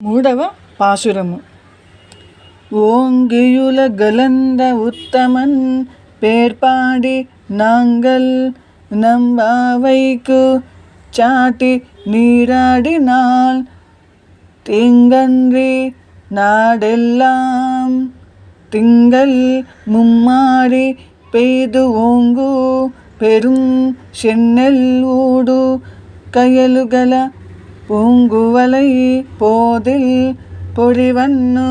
మూడవ పాశురము ஓங்கியுல கலந்த உத்தமன் பேர்பாடி நாங்கள் நம்பாவைக்கு சாட்டி நீராடினால் தீங்கன்றி நாடெல்லாம் திங்கள் மும்மாடி பெய்து ஓங்கு பெரும் சென்னல் ஊடு கயலுகல பூங்குவலை போதில் பொழிவன்னு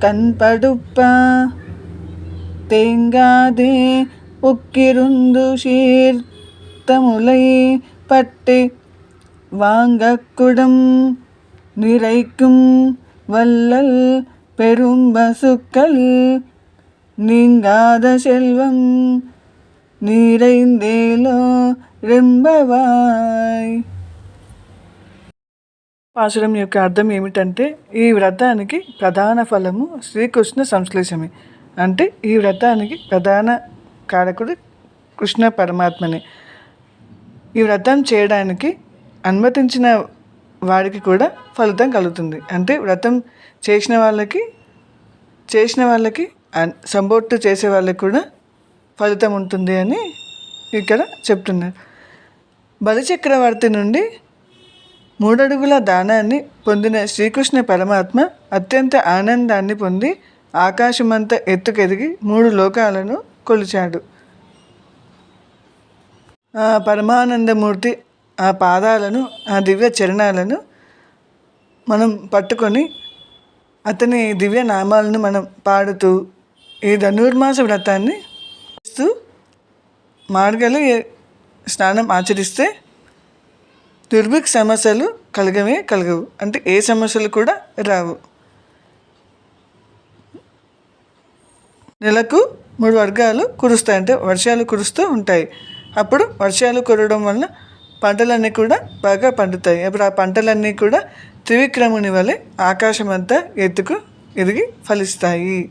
கண்படுப்ப தேங்காதே உக்கிருந்து சீர்த்தமுலை பட்டு வாங்கக்குடம் நிறைக்கும் வல்லல் பெரும் பசுக்கள் நீங்காத செல்வம் நிறைந்தேலோ రెంబవాయ్. పాశురం యొక్క అర్థం ఏమిటంటే ఈ వ్రతానికి ప్రధాన ఫలము శ్రీకృష్ణ సంశ్లేషమే. అంటే ఈ వ్రతానికి ప్రధాన కారకుడు కృష్ణ పరమాత్మనే. ఈ వ్రతం చేయడానికి అనుమతించిన వాడికి కూడా ఫలితం కలుగుతుంది. అంటే వ్రతం చేసిన వాళ్ళకి చేసిన వాళ్ళకి సంబోర్టు చేసే వాళ్ళకి కూడా ఫలితం ఉంటుంది అని ఇక్కడ చెప్తున్నారు. బలిచక్రవర్తి నుండి మూడడుగుల దానాన్ని పొందిన శ్రీకృష్ణ పరమాత్మ అత్యంత ఆనందాన్ని పొంది ఆకాశమంత ఎత్తుకెదిగి మూడు లోకాలను కొలిచాడు. ఆ పరమానందమూర్తి ఆ పాదాలను ఆ దివ్య చరణాలను మనం పట్టుకొని అతని దివ్య నామాలను మనం పాడుతూ ఈ ధనుర్మాస వ్రతాన్ని చేస్తూ మార్గలు స్నానం ఆచరిస్తే దుర్భిక్ష సమస్యలు కలగమే కలగవు. అంటే ఏ సమస్యలు కూడా రావు. నెలకు మూడు వర్గాలు కురుస్తాయి. అంటే వర్షాలు కురుస్తూ ఉంటాయి. అప్పుడు వర్షాలు కురవడం వల్ల పంటలన్నీ కూడా బాగా పండుతాయి. అప్పుడు ఆ పంటలన్నీ కూడా త్రివిక్రముని వలె ఆకాశం అంతా ఎత్తుకు ఎదిగి ఫలిస్తాయి.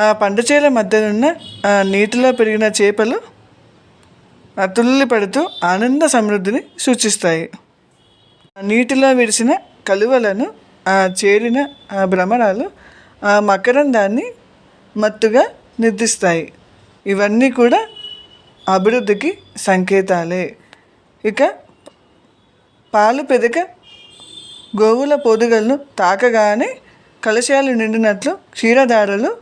ఆ పంట చేల మధ్యనున్న నీటిలో పెరిగిన చేపలు తుల్లి పడుతూ ఆనంద సమృద్ధిని సూచిస్తాయి. నీటిలో విడిసిన కలువలను ఆ చేరిన భ్రమణాలు భ్రమరాలు ఆ మకరందాన్ని మత్తుగా నిర్దిస్తాయి. ఇవన్నీ కూడా అభివృద్ధికి సంకేతాలే. ఇక పాలు పెదక గోవుల పొదుగలను తాకగానే కలశాలు నిండినట్లు క్షీరధారలు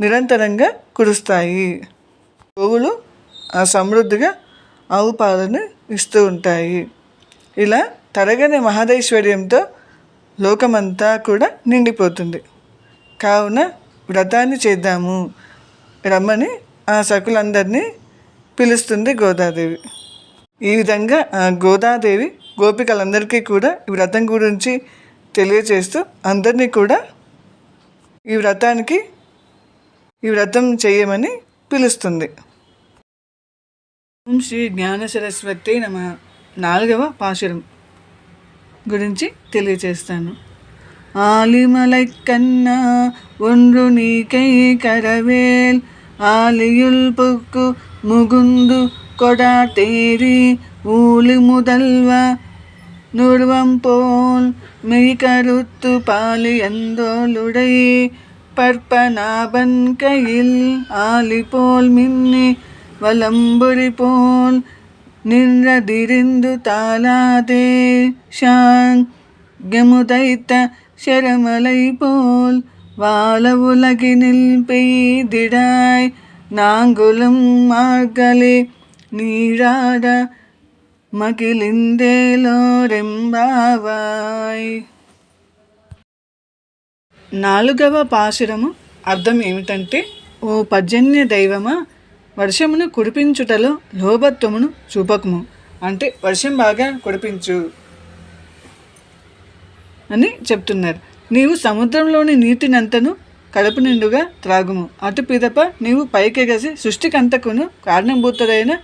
నిరంతరంగా కురుస్తాయి. గోవులు సమృద్ధిగా ఆవు పాలను ఇస్తూ ఉంటాయి. ఇలా తరగని మహదైశ్వర్యంతో లోకమంతా కూడా నిండిపోతుంది. కావున వ్రతాన్ని చేద్దాము. రమ్మని ఆ సకులందరినీ పిలుస్తుంది గోదాదేవి. ఈ విధంగా గోదాదేవి గోపికలందరికీ కూడా ఈ వ్రతం గురించి తెలియచేస్తూ అందరినీ కూడా ఈ వ్రతానికి ఈ వ్రతం చేయమని పిలుస్తుంది. ఓం శ్రీ జ్ఞాన సరస్వతి నమ నాలుగవ పాశురం గురించి తెలియచేస్తాను ఆలిమలై కన్నా ఒండ్రు నీకై కరవేల్ ఆలియుల్ పొక్కు ముగుందు కొడా తేరి ఊలి ముదల్వ நுருவம் போல் மெய்கருத்து பாலி எந்தோளுடை பற்பநாபன் கையில் ஆலி போல் மின்னி வலம்புரி போல் நின்றதிரிந்து தாளாதே ஷாங்கமுதைத்த శరమలై పోల్ వాల ఉలగినిల్ పెయ్దిడాయ్ నాంగులం మార్గలి నీరాడ మకిలిందేలో రెంబావాయ్ నాలుగవ పాశురము అర్థం ఏమిటంటే ఓ పర్జన్య దైవమా వర్షమును కురిపించుటలో లోభత్వమును చూపకము. అంటే వర్షం బాగా కురిపించు అని చెప్తున్నారు. నీవు సముద్రంలోని నీటినంతను కడుపు నిండుగా త్రాగుము. అటు పిదప నీవు పైకెగసి సృష్టికంతకును కారణభూతుడైన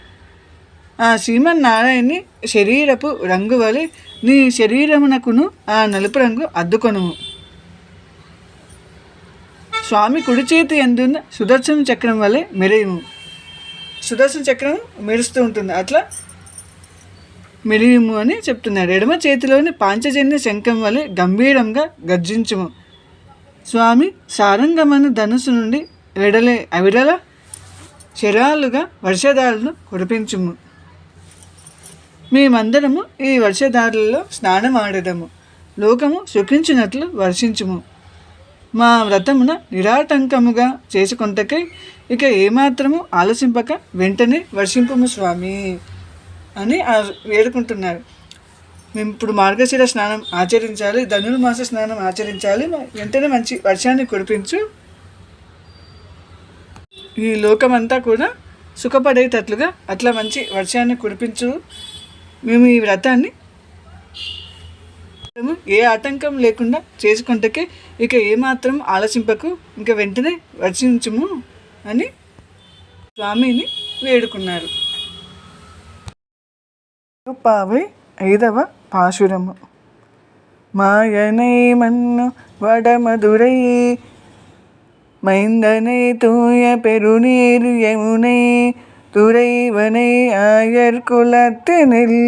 ఆ శ్రీమన్నారాయణి శరీరపు రంగు వలె నీ శరీరమునకును ఆ నలుపు రంగు అద్దుకొనుము. స్వామి కుడి చేతి ఎందున్న సుదర్శన చక్రం వలె మెరేయుము. సుదర్శన చక్రం మెరుస్తూ ఉంటుంది. అట్లా మెలియుము అని చెప్తున్నారు. ఎడమ చేతిలోని పాంచజన్య శంఖం వలె గంభీరంగా గర్జించుము. స్వామి సారంగమను ధనుసు నుండి వెడలే అవిడల శరాలుగా వర్షధారలను కురిపించుము. మేమందరము ఈ వర్షధారలలో స్నానం ఆడదము లోకము సుఖించినట్లు వర్షించుము. మా వ్రతమున నిరాటంకముగా చేసుకొంటకై ఇక ఏమాత్రము ఆలసింపక వెంటనే వర్షింపము స్వామి అని వేడుకుంటున్నారు. మేము ఇప్పుడు మార్గశిర స్నానం ఆచరించాలి ధనుర్మాస స్నానం ఆచరించాలి వెంటనే మంచి వర్షాన్ని కురిపించు. ఈ లోకమంతా కూడా సుఖపడేటట్లుగా అట్లా మంచి వర్షాన్ని కురిపించు. మేము ఈ వ్రతాన్ని ఏ ఆటంకం లేకుండా చేసుకుంటకే ఇక ఏమాత్రం ఆలోచింపకు ఇంకా వెంటనే వర్షించుము అని స్వామిని వేడుకున్నారు పావై ఐదవ పాశురము మాయనై మన్ను వడమధురై மைந்தனை தூய பெருநீர் யமுனை துறைவனை ஆயர் குலத்தினில்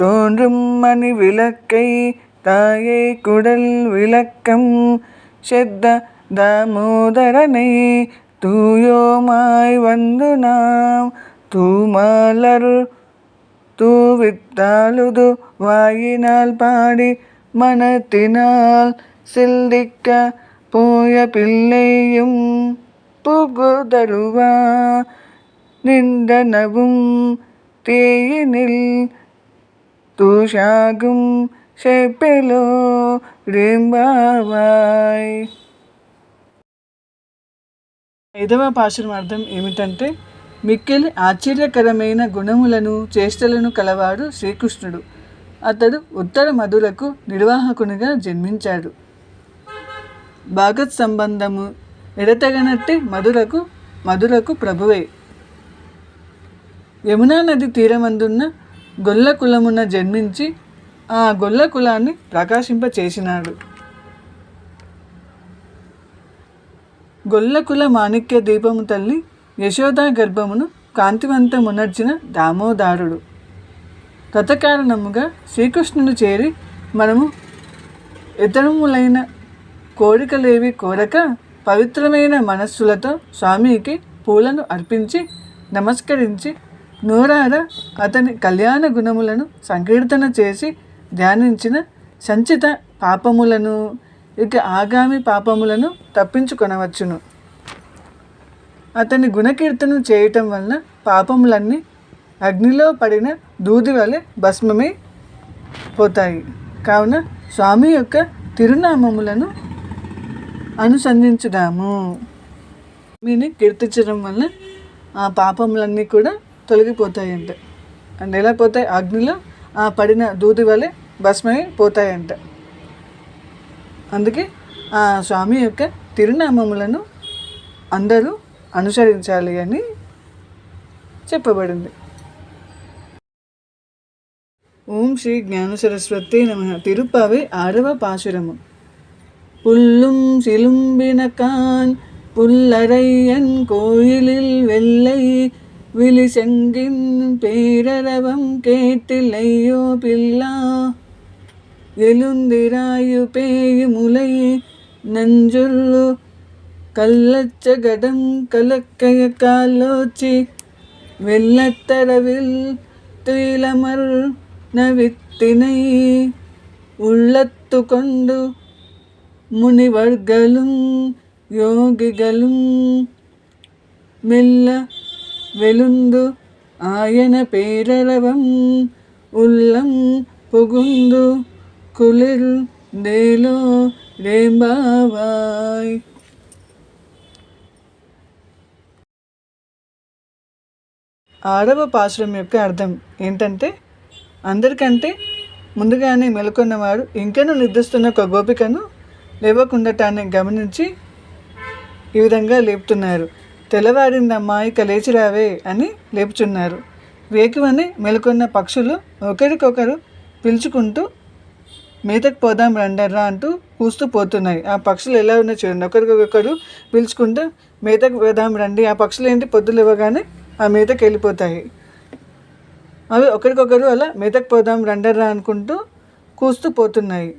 தோன்றும் மணி விளக்கை தாயை குடல் விளக்கம். செத்த தாமோதரனை தூயோமாய் வந்து நாம் தூமலர் தூவித்தாலுது வாயினால் பாடி மனத்தினால் சிந்திக்க போய பிள்ளையும் புகுதருவா. நின்றனவும் தேயினில் తూషాగం చెప్పెలో రింబావాయ్. ఐదవ పాశురం అర్థం ఏమిటంటే మిక్కిలి ఆశ్చర్యకరమైన గుణములను చేష్టలను కలవాడు శ్రీకృష్ణుడు. అతడు ఉత్తర మధురకు నిర్వాహకునిగా జన్మించాడు. భాగత్ సంబంధము ఎడతగనట్టి మధురకు మధురకు ప్రభువే. యమునా నది తీరమందున్న గొల్ల కులమున జన్మించి ఆ గొల్ల కులాన్ని ప్రకాశింపచేసినాడు. గొల్లకుల మాణిక్య దీపము తల్లి యశోదా గర్భమును కాంతివంతమునర్చిన దామోదారుడు. తతకారణముగా శ్రీకృష్ణుని చేరి మనము ఇతరములైన కోరికలేవి కోరక పవిత్రమైన మనస్సులతో స్వామికి పూలను అర్పించి నమస్కరించి నూరార అతని కళ్యాణ గుణములను సంకీర్తన చేసి ధ్యానించిన సంచిత పాపములను ఇక ఆగామి పాపములను తప్పించుకొనవచ్చును. అతని గుణకీర్తన చేయటం వలన పాపములన్నీ అగ్నిలో పడిన దూది వలె భస్మమై పోతాయి. కావున స్వామి యొక్క తిరునామములను అనుసంధించుదాము. మీని కీర్తించడం వల్ల ఆ పాపములన్నీ కూడా తొలగిపోతాయంట అండ్ ఎలా పోతాయి అగ్నిలో ఆ పడిన దూది వలె భస్మై పోతాయంట అందుకే ఆ స్వామి యొక్క తిరునామములను అందరూ అనుసరించాలి అని చెప్పబడింది ఓం శ్రీ జ్ఞాన సరస్వతి నమ తిరుపావి ఆరవ పాశురము புல்லும் சிலும்பினகான் புல்லரையன் கோயிலில் வெள்ளை விழிசெங்கின் பேரரவம் கேட்டில்லையோ பில்லா எழுந்திராயு பேயு முலை நஞ்சுள்ளு கள்ளச்சகடம் கலக்கைய காலோச்சி. வெள்ளத்தரவில் துயிலமர் நவித்தினை உள்ளத்து கொண்டு முனிவர்களும் யோகிகளும் மெல்ல வெளுந்து ஆயன பேரரவம் உள்ளம் புகுந்து குளிர் தேலோ ரேம்பாவாய் ఆరవ పాశ్రం యొక్క అర్థం ఏంటంటే అందరికంటే ముందుగానే మెలుకొన్నవాడు ఇంకనూ నిద్రిస్తున్న ఒక గోపికను లేవకుండటాన్ని గమనించి ఈ విధంగా లేపుతున్నారు తెల్లవారిందమ్మా ఇక లేచి రావే అని లేపుచున్నారు. వేకువని మెలుకొన్న పక్షులు ఒకరికొకరు పిలుచుకుంటూ మేతకు పోదాం రండర్రా అంటూ కూస్తూ పోతున్నాయి. ఆ పక్షులు ఎలా ఉన్నాయి చూడండి. ఒకరికొకరు పిలుచుకుంటూ మేతకు పోదాం రండి ఆ పక్షులు ఏంటి పొద్దులు ఇవ్వగానే ఆ మేతకు వెళ్ళిపోతాయి. అవి ఒకరికొకరు అలా మెతకపోదాం రండర్రా అనుకుంటూ కూస్తూ పోతున్నాయి.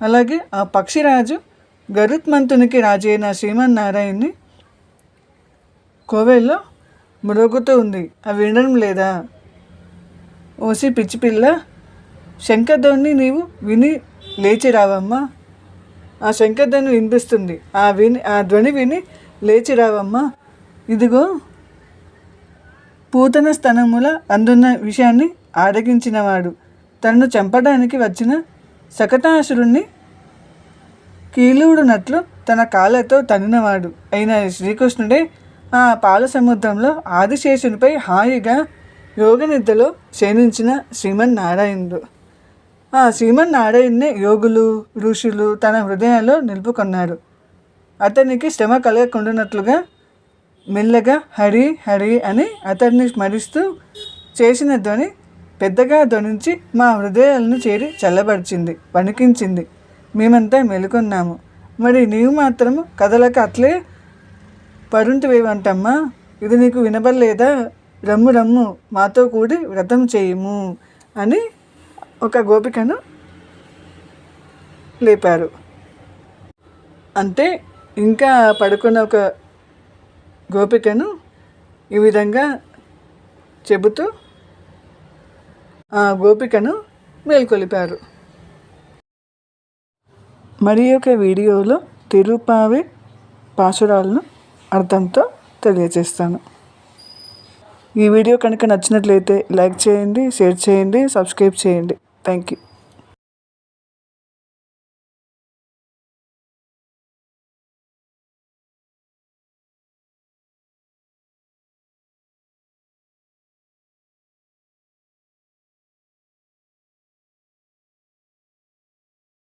అలాగే ఆ పక్షిరాజు గరుత్మంతునికి రాజైన అయిన శ్రీమన్నారాయణ్ణి కోవెల్లో మ్రోగుతూ ఉంది. అవి వినడం లేదా? ఓసి పిచ్చి పిల్ల శంఖధ్వని నీవు విని లేచి రావమ్మా. ఆ శంఖధ్వని వినిపిస్తుంది. ఆ విని ఆ ధ్వని విని లేచి రావమ్మా. ఇదిగో పూతన స్థనముల అందున్న విషయాన్ని ఆరగించినవాడు. తనను చంపడానికి వచ్చిన శకటాసురుణ్ణి కీలుడునట్లు తన కాళ్ళతో తన్నినవాడు. అయిన శ్రీకృష్ణుడే ఆ పాల సముద్రంలో ఆదిశేషునిపై హాయిగా యోగనిద్రలో శయనించిన శ్రీమన్నారాయణుడు. ఆ శ్రీమన్నారాయణ్ణి యోగులు ఋషులు తన హృదయాల్లో నిలుపుకున్నారు. అతనికి శ్రమ కలగకుండానట్లుగా మెల్లగా హరి హరి అని అతన్ని స్మరిస్తూ చేసిన ధ్వని పెద్దగా ధ్వనించి మా హృదయాలను చేరి చల్లబరిచింది వణికించింది. మేమంతా మెలుకున్నాము. మరి నీవు మాత్రము కథలకు అట్లే పరుంటివేవంటమ్మా. ఇది నీకు వినబడలేదా? రమ్ము రమ్ము మాతో కూడి వ్రతం చేయము అని ఒక గోపికను లేపారు. అంటే ఇంకా పడుకున్న ఒక గోపికను ఈ విధంగా చెబుతూ ఆ గోపికను మేల్కొలిపారు. మరి ఒక వీడియోలో తిరుపావి పాసురాలను అర్థంతో తెలియజేస్తాను. ఈ వీడియో కనుక నచ్చినట్లయితే లైక్ చేయండి షేర్ చేయండి సబ్స్క్రైబ్ చేయండి. Thank you